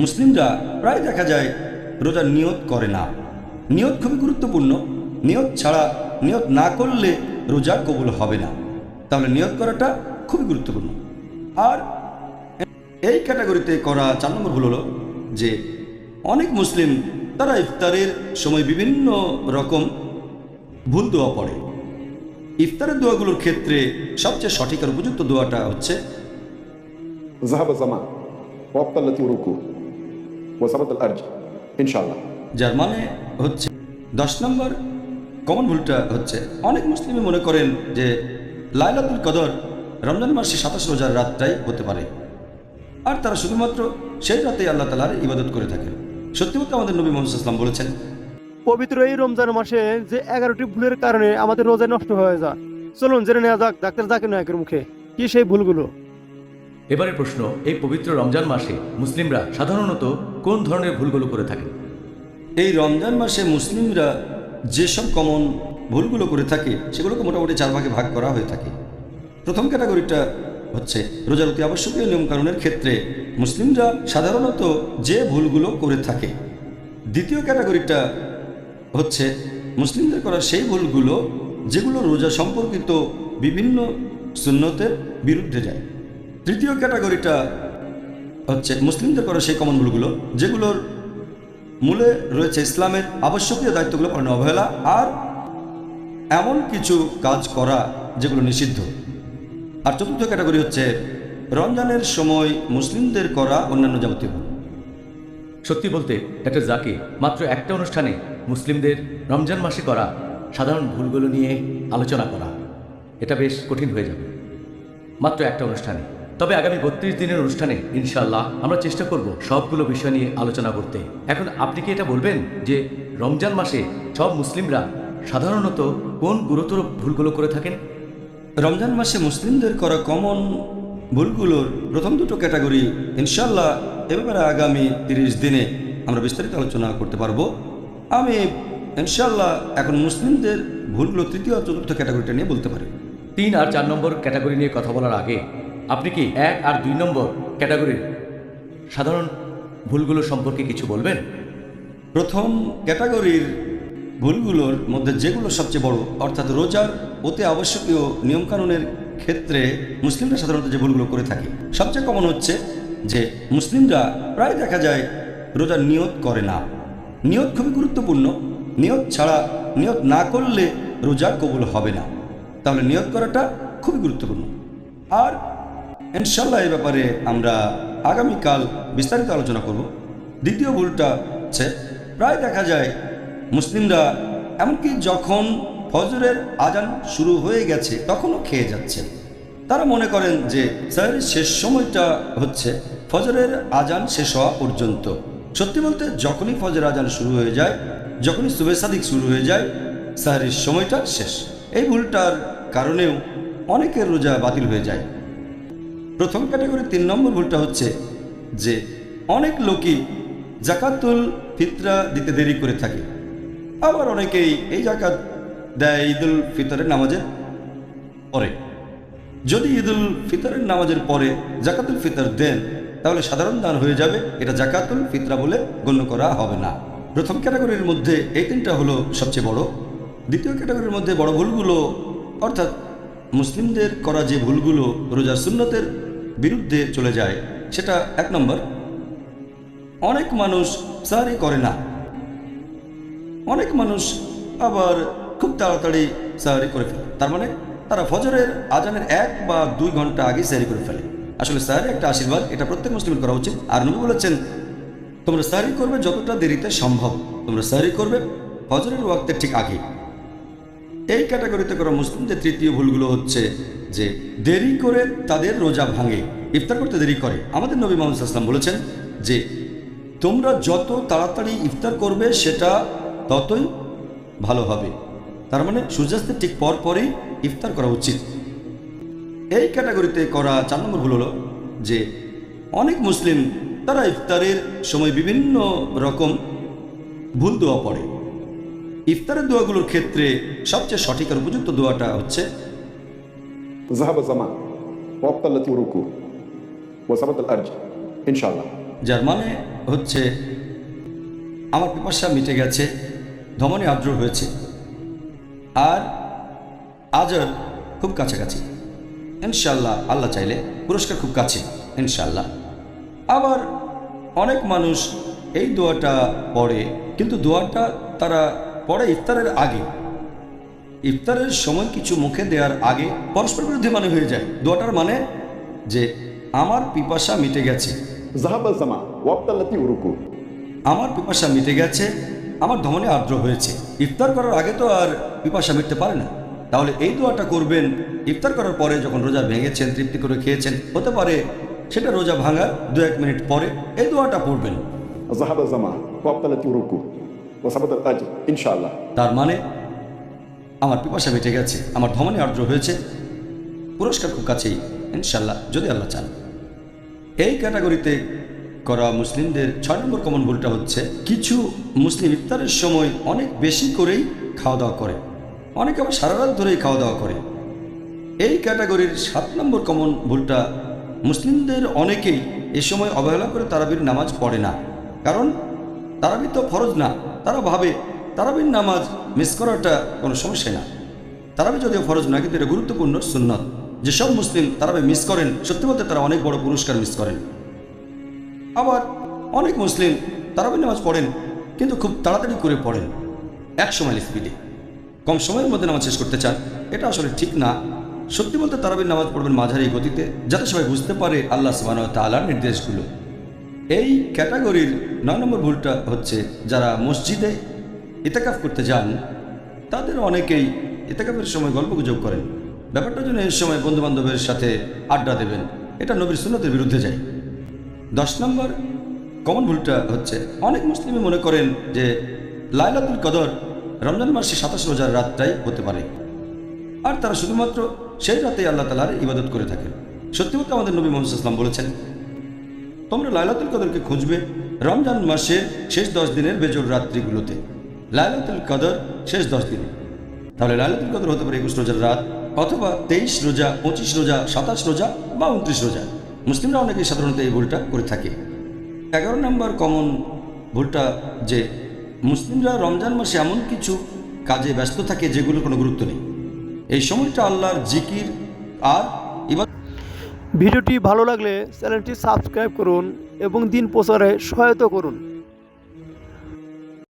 মুসলিমরা প্রায় দেখা যায় রোজার নিয়ত করে না। নিয়ত খুবই গুরুত্বপূর্ণ। নিয়ত ছাড়া নিয়ত না করলে রোজা কবুল হবে না। তাহলে নিয়ত করাটা খুবই গুরুত্বপূর্ণ। আর এই ক্যাটাগরিতে করা চার নম্বর ভুল যে অনেক মুসলিম তারা ইফতারের সময় বিভিন্ন রকম ভুল দোয়া পড়ে। ইফতারের দোয়াগুলোর ক্ষেত্রে সবচেয়ে সঠিক আর উপযুক্ত দোয়াটা হচ্ছে জাহাবা জামা রুকু ইনশাল্লাহ যার মানে হচ্ছে দশ নম্বর কমন ভুলটা হচ্ছে অনেক মুসলিমই মনে করেন যে লাইলাতুল কদর রমজান মাসে সাতাশ রোজার রাতটাই হতে পারে। আর তারা শুধুমাত্র সেই রাতেই আল্লাহ তালার ইবাদত করে থাকে সত্যি বলতে আমাদের নবী মোহাম্মদ ইসলাম বলেছেন পবিত্র এই রমজান মাসে যে এগারোটি ভুলের কারণে আমাদের রোজা নষ্ট হয়ে যায়। চলুন জেনে নেওয়া যাক ডাক্তার জাকির নায়কের মুখে কি সেই ভুলগুলো? এবারে প্রশ্ন, এই পবিত্র রমজান মাসে মুসলিমরা সাধারণত কোন ধরনের ভুলগুলো করে থাকে এই রমজান মাসে মুসলিমরা যেসব কমন ভুলগুলো করে থাকে, সেগুলোকে মোটামুটি চার ভাগে ভাগ করা হয়ে থাকে। প্রথম ক্যাটাগরিটা হচ্ছে রোজার অতি আবশ্যকীয় নিয়মকানুনের ক্ষেত্রে মুসলিমরা সাধারণত যে ভুলগুলো করে থাকে। দ্বিতীয় ক্যাটাগরিটা হচ্ছে মুসলিমদের করা সেই ভুলগুলো যেগুলো রোজা সম্পর্কিত বিভিন্ন সুন্নতের বিরুদ্ধে যায়। তৃতীয় ক্যাটাগরিটা হচ্ছে মুসলিমদের করা সেই কমন ভুলগুলো যেগুলোর মূলে রয়েছে ইসলামের আবশ্যকীয় দায়িত্বগুলো পালনে, অবহেলা আর এমন কিছু কাজ করা যেগুলো নিষিদ্ধ আর চতুর্থ ক্যাটাগরি হচ্ছে রমজানের সময় মুসলিমদের করা অন্যান্য যাবতীয়। সত্যি বলতে ডাক্তার জাকির মাত্র একটা অনুষ্ঠানে মুসলিমদের রমজান মাসে করা সাধারণ ভুলগুলো নিয়ে আলোচনা করা, এটা বেশ কঠিন হয়ে যাবে মাত্র একটা অনুষ্ঠানে তবে আগামী বত্রিশ দিনের অনুষ্ঠানে ইনশাল্লাহ আমরা চেষ্টা করব সবগুলো বিষয় নিয়ে আলোচনা করতে। এখন আপনি কি এটা বলবেন যে রমজান মাসে সব মুসলিমরা সাধারণত কোন গুরুতর ভুলগুলো করে থাকেন? রমজান মাসে মুসলিমদের করা কমন ভুলগুলোর প্রথম দুটো ক্যাটাগরি ইনশাল্লাহ এ ব্যাপারে আগামী তিরিশ দিনে আমরা বিস্তারিত আলোচনা করতে পারব। আমি ইনশাল্লাহ এখন মুসলিমদের ভুলগুলো তৃতীয় চতুর্থ ক্যাটাগরিটা নিয়ে বলতে পারি। তিন আর চার নম্বর ক্যাটাগরি নিয়ে কথা বলার আগে আপনি কি এক আর দুই নম্বর ক্যাটাগরির? সাধারণ ভুলগুলো সম্পর্কে কিছু বলবেন? প্রথম ক্যাটাগরির ভুলগুলোর মধ্যে যেগুলো সবচেয়ে বড়, অর্থাৎ রোজার অতি আবশ্যকীয় নিয়মকানুনের ক্ষেত্রে মুসলিমরা সাধারণত যে ভুলগুলো করে থাকে, সবচেয়ে কমন হচ্ছে যে মুসলিমরা প্রায় দেখা যায় রোজার নিয়ত করে না। নিয়ত খুবই গুরুত্বপূর্ণ, নিয়ত ছাড়া নিয়ত না করলে রোজা কবুল হবে না। তাহলে নিয়ত করাটা খুবই গুরুত্বপূর্ণ। আর ইনশাল্লাহ এই ব্যাপারে আমরা আগামীকাল বিস্তারিত আলোচনা করব। দ্বিতীয় ভুলটা হচ্ছে, প্রায় দেখা যায় মুসলিমরা এমনকি যখন ফজরের আজান শুরু হয়ে গেছে তখনও খেয়ে যাচ্ছে তারা মনে করেন যে সাহেরের শেষ সময়টা হচ্ছে ফজরের আজান শেষ হওয়া পর্যন্ত। সত্যি বলতে যখনই ফজর আজান শুরু হয়ে যায়, যখনই সাদিক শুরু হয়ে যায় সাহেরের সময়টা শেষ। এই ভুলটার কারণেও অনেকের রোজা বাতিল হয়ে যায়। প্রথম ক্যাটাগরি তিন নম্বর ভুলটা হচ্ছে যে অনেক লোকই জাকাতুল ফিতরা দিতে দেরি করে থাকে। আবার অনেকেই এই জাকাত দেয় ঈদুল ফিতরের নামাজের পরে। যদি ঈদুল ফিতরের নামাজের পরে জাকাতুল ফিতর দেন, তাহলে সাধারণ দান হয়ে যাবে। এটা জাকাতুল ফিতরা বলে গণ্য করা হবে না। প্রথম ক্যাটাগরির মধ্যে এই তিনটা হলো সবচেয়ে বড়। দ্বিতীয় ক্যাটাগরির মধ্যে বড় ভুলগুলো, অর্থাৎ মুসলিমদের করা যে ভুলগুলো রোজা সুন্নতের বিরুদ্ধে চলে যায়, সেটা এক নম্বর। অনেক মানুষ সারি করে না। অনেক মানুষ আবার খুব তাড়াতাড়ি সাহারি করে ফেলে। তার মানে তারা ফজরের, আজানের এক বা দুই ঘণ্টা আগে সাহারি করে ফেলে। আসলে সাহারি একটা আশীর্বাদ, এটা প্রত্যেক মুসলিমের করা উচিত। আর নবী বলেছেন, তোমরা সাহারি করবে যতটা দেরিতে সম্ভব। তোমরা সাহারি করবে ফজরের ওয়াক্তের ঠিক আগে এই ক্যাটাগরিতে করা মুসলিমদের তৃতীয় ভুলগুলো হচ্ছে যে দেরি করে তাদের রোজা ভাঙে, ইফতার করতে দেরি করে। আমাদের নবী মোহাম্মদ ইসলাম বলেছেন যে তোমরা যত তাড়াতাড়ি ইফতার করবে সেটা ততই ভালো হবে। তার মানে সূর্যাস্তের ঠিক পর পরই ইফতার করা উচিত। এই ক্যাটাগরিতে করা চার নম্বর ভুল হলো যে অনেক মুসলিম তারা ইফতারের সময় বিভিন্ন রকম ভুল দোয়া পড়ে। ইফতারের দোয়াগুলোর ক্ষেত্রে সবচেয়ে সঠিক আর উপযুক্ত দোয়াটা হচ্ছে যার মানে হচ্ছে আমার পিপাসা মিটে গেছে ধমনে আদ্র হয়েছে আর আজর খুব কাছাকাছি। ইনশাল্লাহ আল্লাহ চাইলে পুরস্কার খুব কাছে ইনশাল্লাহ আবার অনেক মানুষ এই দোয়াটা পড়ে কিন্তু দোয়াটা তারা পরে ইফতারের আগে। ইফতারের সময় কিছু মুখে দেওয়ার আগে পরস্পর বিরুদ্ধে মানে হয়ে যায়। দোয়াটার মানে যে আমার পিপাসা মিটে গেছে। আমার পিপাসা মিটে গেছে আমার ধমনে আর্দ্র হয়েছে। ইফতার করার আগে তো আর পিপাসা মিটতে পারে না। তাহলে এই দোয়াটা করবেন ইফতার করার পরে যখন রোজা ভেঙেছেন তৃপ্তি করে খেয়েছেন হতে পারে সেটা রোজা ভাঙার দু এক মিনিট পরে এই দোয়াটা পড়বেন। জামা রুকু তার মানে আমার পিপাসা বেঁচে গেছে, আমার ধমনে অর্জ হয়েছে। পুরস্কার খুব কাছেই ইনশাল্লাহ যদি আল্লাহ চান। এই ক্যাটাগরিতে করা মুসলিমদের ছয় নম্বর কমন ভুলটা হচ্ছে, কিছু মুসলিম ইফতারের সময় অনেক বেশি করেই খাওয়া দাওয়া করে। অনেকে আবার সারা রাত ধরেই খাওয়া দাওয়া করে। এই ক্যাটাগরির সাত নম্বর কমন ভুলটা মুসলিমদের অনেকেই এ সময় অবহেলা করে তারাবির নামাজ পড়ে না। কারণ তারাবির তো ফরজ না। তারা ভাবে, তারাবির নামাজ মিস করাটা কোনো সমস্যা না। তারাবি যদিও ফরজ না কিন্তু এটা গুরুত্বপূর্ণ সুন্নত। যেসব মুসলিম তারাবি মিস করেন, সত্যি বলতে তারা অনেক বড় পুরস্কার মিস করেন। আবার অনেক মুসলিম তারাবি নামাজ পড়েন, কিন্তু খুব তাড়াতাড়ি করে পড়েন, এক সময় স্পিডে কম সময়ের মধ্যে নামাজ শেষ করতে চান, এটা আসলে ঠিক না। সত্যি বলতে তারাবির নামাজ পড়বেন মাঝারি গতিতে, যাতে সবাই বুঝতে পারে আল্লাহ সুবাহ তালার নির্দেশগুলো। এই ক্যাটাগরির নয় নম্বর ভুলটা হচ্ছে যারা মসজিদে ইতেকাফ করতে যান, তাদের অনেকেই ইতেকাফের সময় গল্প গুজব করেন। ব্যাপারটা জন্য এই সময় বন্ধুবান্ধবের সাথে আড্ডা দেবেন, এটা নবীর সুন্নতের বিরুদ্ধে যায়। দশ নম্বর কমন ভুলটা হচ্ছে, অনেক মুসলিমই মনে করেন যে লাইলাতুল কদর রমজান মাসে সাতাশ রোজার রাতটাই হতে পারে। আর তারা শুধুমাত্র সেই রাতেই আল্লাহ তালার ইবাদত করে থাকেন। সত্যি বলতে আমাদের নবী মোহাম্মদ ইসলাম বলেছেন তোমরা লাইলাতুল কদরকে খুঁজবে রমজান মাসের শেষ দশ দিনের বেজোর রাত্রিগুলোতে। লাইলাতুল কদর শেষ দশ দিনে। তাহলে লাইলাতুল কদর হতে পারে একুশ রোজার রাত অথবা তেইশ রোজা, পঁচিশ রোজা, সাতাশ রোজা বা উনত্রিশ রোজা। মুসলিমরা অনেকেই সাধারণত এই ভুলটা করে থাকে। এগারো নম্বর কমন ভুলটা যে, মুসলিমরা রমজান মাসে এমন কিছু কাজে ব্যস্ত থাকে যেগুলো কোনো গুরুত্ব নেই। এই সময়টা আল্লাহর জিকির আর ভিডিওটি ভালো লাগলে চ্যানেলটি সাবস্ক্রাইব করুন এবং দিন প্রচারে সহায়তা করুন।